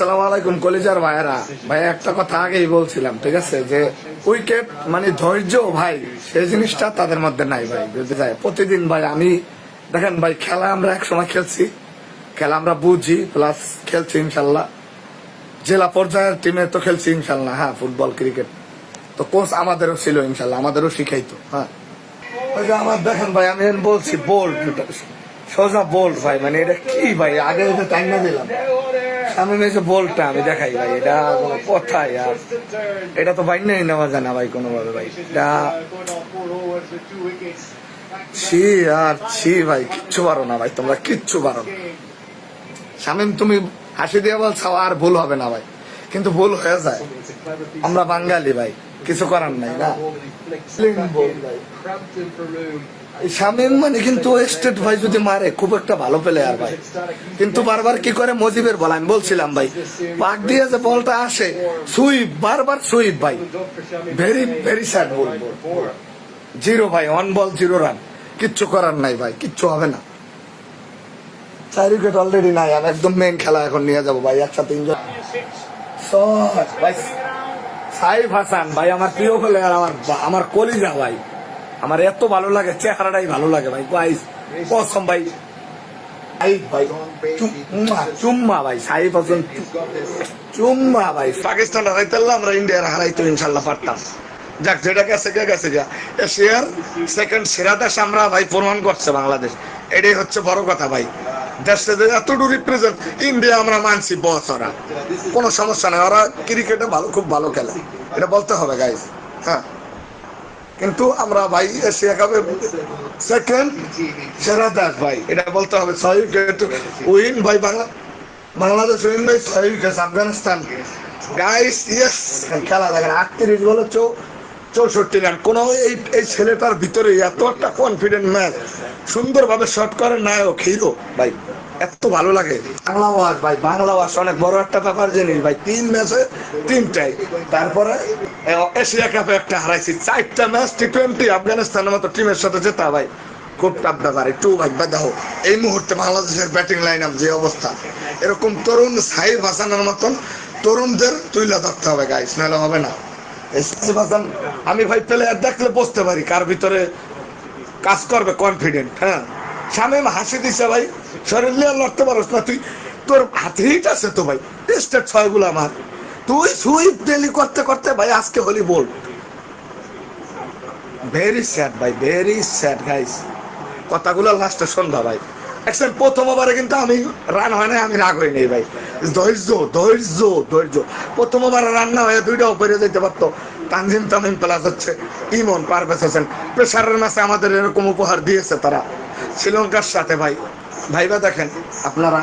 আসসালামু আলাইকুম, কলিজার ভাইয়েরা। ভাই একটা কথা আগেই বলছিলাম, ঠিক আছে? যে উইকেট মানে ধৈর্য ভাই, সেই জিনিসটা তাদের মধ্যে নাই ভাই, বুঝতে যায় প্রতিদিন ভাই, আমি, দেখেন ভাই, খেলা আমরা একসময় খেলছি, খেলা আমরা বুঝি প্লাস খেলছি ইনশাল্লাহ। জেলা পর্যায়ের টিমে তো খেলছি ইনশাল্লাহ হ্যাঁ ফুটবল ক্রিকেট তো কোচ আমাদেরও ছিল ইনশাল্লাহ, আমাদেরও শিখাইতো হ্যাঁ। ওই যে আমার, দেখেন ভাই, আমি বলছি বোল্ড সোজা বোল্ড ভাই মানে এটা কি ভাই? আগে টাইম না দিলাম। আমি মেয়েছে বোল্টটা আমি দেখাই ভাই, এটা কোনো কথাই আর এটা তো বাইর নেই, নেওয়া যায় না ভাই কোনোভাবে ভাই। এটা ছি, আর ছি ভাই, কিচ্ছু পারো না ভাই, তোমরা কিচ্ছু পারো না। শামিম, তুমি হাসি দিয়ে বলছো, আর ভুল হবে না ভাই। কিন্তু ভুল হয়ে যায়। আমরা বাঙালি ভাই, কিছু করার নাই না। শামিম মানে কিন্তু স্টেট ভাই যদি মারে, খুব একটা ভালো প্লেয়ার ভাই। কিন্তু বারবার কি করে? মজিবের বল, আমি বলছিলাম ভাই, পাক দিয়ে যে বলটা আসে, সুইপ, বারবার সুইপ ভাই। Very very sad ball zero ভাই অন বল জিরো রান কিচ্ছু করার নাই ভাই, কিচ্ছু হবে না। চার উইকেট অলরেডি নাই, আমি একদম মেন খেলা এখন নিয়ে যাব ভাই, একসাথে এনজয় ভাই। সাইফ হাসান ভাই, আমার প্রিয় প্লেয়ার আমার আমার কলিজা ভাই। আমার এত ভালো লাগে, চেহারাটাই ভালো লাগে ভাই গাইস কসম ভাই। ভাই ভাই চুম্মা ভাই। আমরা ইনশাল্লাহ যাক, যেটা সেকেন্ড সেরা আমরা ভাই প্রমাণ করছে বাংলাদেশ। এটাই হচ্ছে বড় কথা ভাই। রিপ্রেজেন্ট ইন্ডিয়া আমরা মানছি বস ওরা। কোনো সমস্যা নাই, ওরা ক্রিকেটে ভালো, খুব ভালো খেলে। এটা বলতে হবে গাইজ হ্যাঁ। কিন্তু আমরা ভাই এশিয়া কাপে সেকেন্ড সেরা দাস ভাই। এটা বলতে হবে ছয় উইকেট উইন ভাই বাংলা বাংলাদেশ উইন ভাই ছয় উইকেট আফগানিস্তান। গাইস ইয়েস খেলা দেখেন আটত্রিশ বলে চৌ চৌষট্টি রান। এই এই ছেলেটার ভিতরে এত একটা কনফিডেন্ট ম্যাচ সুন্দরভাবে শট করে নায়ক হিরো ভাই, এত ভালো লাগে। বাংলা ওয়াশ ভাই, বাংলা ওয়াশ অনেক বড় একটা ব্যাপার জিনিস, ভাই। তিন ম্যাচে তিনটাই। তারপরে এশিয়া কাপে একটা হারাইছি। চারটা ম্যাচ টি টোয়েন্টি আফগানিস্তানের মতো টিমের সাথে জেতা, ভাই। খুব টাফ ব্যাপার, একটু ভাববা দেখো, এই মুহূর্তে বাংলাদেশের ব্যাটিং লাইন আপ যে অবস্থা। এরকম তরুণ সাইফ হাসানের মতন তরুণদের তুইলা ধরতে হবে গাইস নাহলে হবে না। আমি ভাই প্লেয়ার দেখলে বুঝতে পারি কার ভিতরে কাজ করবে কনফিডেন্ট হ্যাঁ? শামিম হাসি দিছে ভাই, শরীর নিয়ে লড়তে পারস না তুই, তোর হাতে হিট আছে তো ভাই টেস্টের ছয়গুলো আমার। তুই সুইপ ডেলি করতে করতে ভাই আজকে হলি বল ভেরি স্যাড ভাই ভেরি স্যাড গাইস কথাগুলো লাস্টে সন্ধ্যা ভাই। দেখছেন প্রথম ওভারে কিন্তু আমি রান হয় না আমি রাগ হই নাই ভাই। ধৈর্য ধৈর্য ধৈর্য। প্রথম ওভারে রান না হয়ে দুইটা উপরে যেতে পারতো। তানজিম তামিম প্লাস হচ্ছে, ইমন পারভেজ হোসেন প্রেশারের ম্যাচে আমাদের এরকম উপহার দিয়েছে তারা। শ্রীলঙ্কার সাথে ভাই, ভাইবা দেখেন আপনারা,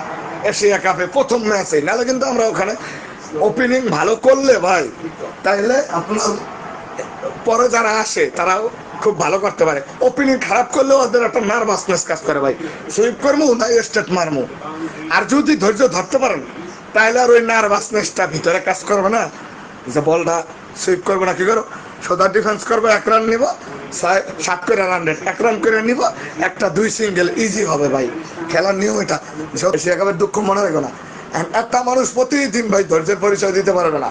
এশিয়া কাপে প্রথম ম্যাচে নাহলে কিন্তু আমরা ওখানে ওপেনিং ভালো করলে ভাই, তাইলে আপনার পরে যারা আসে, তারাও খুব ভালো করতে পারে। ওপেনিং খারাপ করলেও ওদের একটা নার্ভাসনেস কাজ করে ভাই। সুইপ করব না স্টেট মারবো আর যদি ধৈর্য ধরতে পারেন, তাহলে আর ওই নার্ভাসনেসটা ভিতরে কাজ করবে না। যে বলটা সুইপ করব না, কি করো সোজা ডিফেন্স করব, এক রান নিব সাত করে রান রেট এক রান করে নিব, একটা দুই সিঙ্গেল ইজি হবে ভাই। খেলার নিয়ম এটা এশিয়া কাপের দুঃখ মনে রাখো না। একটা মানুষ প্রতিদিন ভাই ধৈর্যের পরিচয় দিতে পারবে না।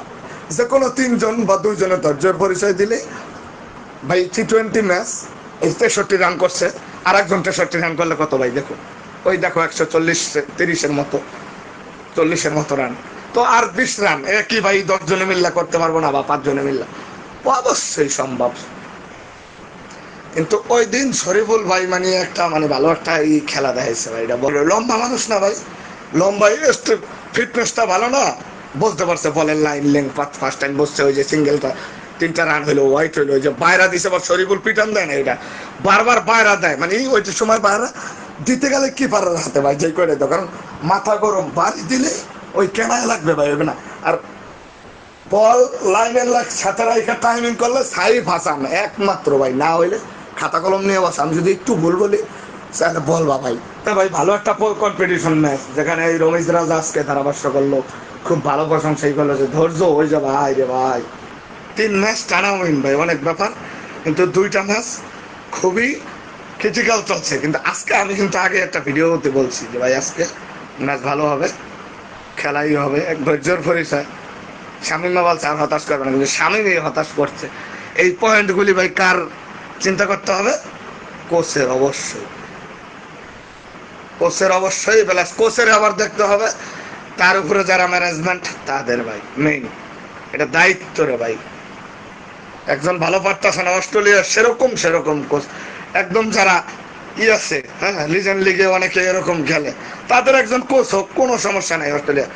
যে কোনো তিনজন বা দুইজনের ধৈর্যের পরিচয় দিলে, ভাই টি টোয়েন্টি ম্যাচ এই তেষট্টি রান করছে আর একজন তেষট্টি রান করলে কত ভাই, দেখো? ওই দেখো একশো চল্লিশ, তিরিশের মতো, চল্লিশের মতো রান তো আর বিশ রান এ কি ভাই দশ জনে মিল্লা করতে পারব না বা পাঁচ জনে মিল্লা অবশ্যই সম্ভব। কিন্তু ওই দিন শরীফুল ভাই মানে একটা মানে ভালো একটা এই খেলা দেখাইছে ভাই, এটা বলে লম্বা মানুষ না ভাই, লম্বা ফিটনেসটা ভালো না। বলতে পারছে বলের লাইন লেং ফার্স্ট টাইম বসছে ওই যে সিঙ্গেলটা তিনটা রান হইল হোয়াইট হইল ওই যে বাইরা দিছে বা শরীফুল পিটান দেয় না এটা। বারবার বাইরা দেয় মানে ওই সময় বাইরা দিতে গেলে কি পারার হাতে ভাই, যে করে দাও কারণ মাথা গরম, বাড়ি দিলে ওই কেনায় লাগবে ভাই, হবে না। আর বল লাইনের লাগ, সাথে রাইখা টাইমিং করলে সাইফ হাসান, একমাত্র ভাই, না হইলে খাতা কলম নিয়ে বসে আমি যদি একটু ভুল বলি, তাহলে বলবা ভাই তা ভাই, ভালো একটা কম্পিটিশন ম্যাচ যেখানে এই রমেশ রাজ আজকে ধারাভাষ্য করল খুব ভালো প্রশংসাই করল যে, ধৈর্য হয়ে যাবে ভাই রে ভাই। তিন ম্যাচ টানা উইন ভাই, অনেক ব্যাপার। কিন্তু দুইটা ম্যাচ খুবই ক্রিটিক্যাল চলছে। কিন্তু আজকে আমি কিন্তু আগে একটা ভিডিও ভিডিওতে বলছি যে, ভাই, আজকে ম্যাচ ভালো হবে, খেলাই হবে, এক ধৈর্যর পরিচয়। শামিমা বলছে আর হতাশ করবে না, কিন্তু শামিম এই হতাশ করছে। এই পয়েন্টগুলি ভাই কার চিন্তা করতে হবে? কোচের অবশ্যই। কোচের অবশ্যই প্লাস কোচের আবার দেখতে হবে। তার উপরে যারা ম্যানেজমেন্ট তাদের ভাই মেইন এটা দায়িত্ব রে ভাই। একজন ভালো পারতেছে না অস্ট্রেলিয়া সেরকম সেরকম কোচ একদম যারা ই আছে হ্যাঁ লিজেন্ড লিগে অনেকে এরকম খেলে। তাদের একজন কোচ হোক, কোনো সমস্যা নাই অস্ট্রেলিয়া।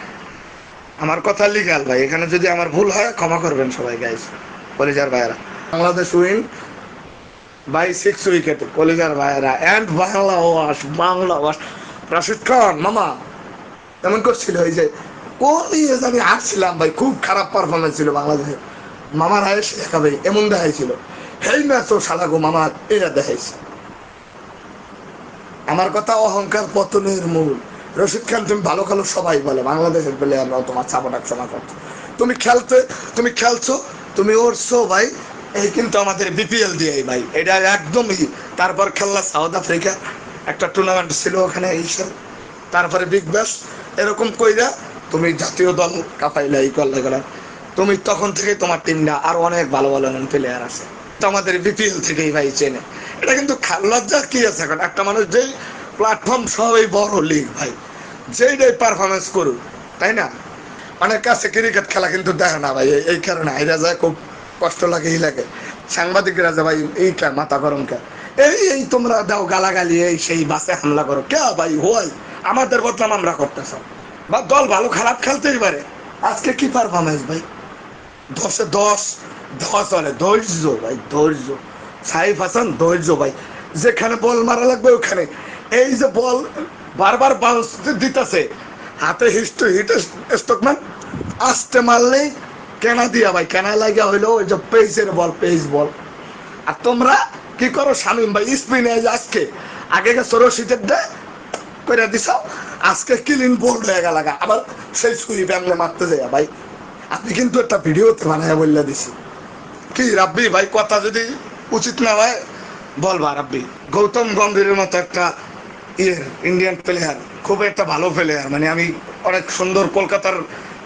আমার কথা লিগাল ভাই, এখানে যদি আমার ভুল হয়, ক্ষমা করবেন সবাই গাইস কলেজার ভাইয়েরা। Bangladesh win by six wicket কলেজার ভাইয়েরা। And Bangla wash Bangla wash Rashid Khan, মামা। এমন করছিল ওই যে, কোন ইয়ে জানি আসছিলাম ভাই, খুব খারাপ পারফরমেন্স ছিল বাংলাদেশে। মামার হায়েস দেখাবে এমন দেখাইছিল। হেই ম্যাচও সালাগো মামা এটা দেখাইছে। আমার কথা অহংকার পতনের মূল। রশিদ খান, তুমি ভালো খেলো, সবাই বলে, বাংলাদেশের প্লেয়াররাও তোমার চাপটাক সমা করছ তুমি খেলতে, তুমি খেলছো, তুমি ওরছো ভাই, এই কিন্তু আমাদের বিপিএল দিয়ে ভাই। এটা একদমই তারপর খেললা সাউথ আফ্রিকা, একটা টুর্নামেন্ট ছিল ওখানে এইসব তারপরে বিগ ব্যাশ এরকম কইরা তুমি জাতীয় দল কাপাইলা এই করলে গেলা। তুমি তখন থেকে তোমার টিমটা আর অনেক ভালো ভালো প্লেয়ার আছে। আমাদের বিপিএল থেকেই ভাই চেনে। এটা কিন্তু লজ্জার কি আছে এখন? একটা মানুষ যেই প্ল্যাটফর্ম সবই বড় লিগ ভাই। যেইটাই পারফরমেন্স করুক, তাই না? অনেক কাছে ক্রিকেট খেলা কিন্তু দেখে না ভাই, এই- কারণে হাইরা যায়, খুব কষ্ট লাগে, এই লাগে। সাংবাদিকরা যে ভাই, এই কে, মাথা গরম কে? এই এই তোমরা দাও গালাগালি, এই সেই বাসে হামলা করো। কে ভাই হই আমাদের বদনাম আমরা করতেছ। বা দল ভালো খারাপ খেলতেই পারে। আজকে কি পারফরমেন্স ভাই? দশে দশ দশ মানে ধৈর্য ভাই ধৈর্য। সাইফ হাসান ধৈর্য ভাই। যেখানে বল মারা লাগবে ওখানে। এই যে বল বারবার বাউন্স দিতেছে। হাতে হিস্ট হিট স্টকম্যান আসতে মারলেই কেনা দিয়া ভাই কেনা লাগিয়া হইল ওই যে পেসের বল পেস বল। আর তোমরা কি করো শামিম ভাই? স্পিনে আজকে আগে গেছো রশিদের দেয় করে দিছাও আজকে ক্লিন বোল্ড হয়ে গেল। আবার সেই সুই ব্যাংলে মারতে যায় ভাই। আপনি কিন্তু একটা ভিডিওতে বানায় বললে দিছি। কি রাব্বি, ভাই, কথা যদি উচিত না হয় বলবা রাব্বি। গৌতম গম্ভীরের মতো একটা ইয়ে ইন্ডিয়ান প্লেয়ার খুব একটা ভালো প্লেয়ার মানে আমি অনেক সুন্দর কলকাতার,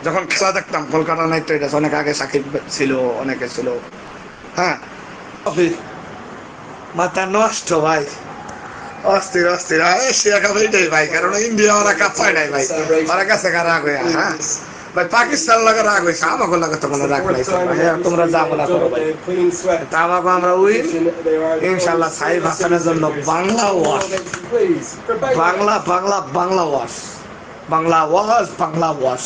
যখন খেলা দেখতাম, কলকাতা নাইট রাইডার্স অনেক আগে সাকিব ছিল, অনেকে ছিল। হ্যাঁ। মাথা নষ্ট, ভাই। অস্থির অস্থির। এশিয়া কাপ এইটাই ভাই, কারণ ইন্ডিয়া ওরা কাপ পায় নাই ভাই। ওরা কাছে রাগ হয়ে হ্যাঁ? ভাই, পাকিস্তান লাগে রাগ হয়েছে আমাকে লাগে তো কোনো রাগ নাই। তোমরা যা বলা করো ভাই। আমরা উই ইনশাল্লাহ সাহিব হাসানের জন্য Bangla wash. Bangla Bangla Bangla wash. Bangla wash Bangla wash.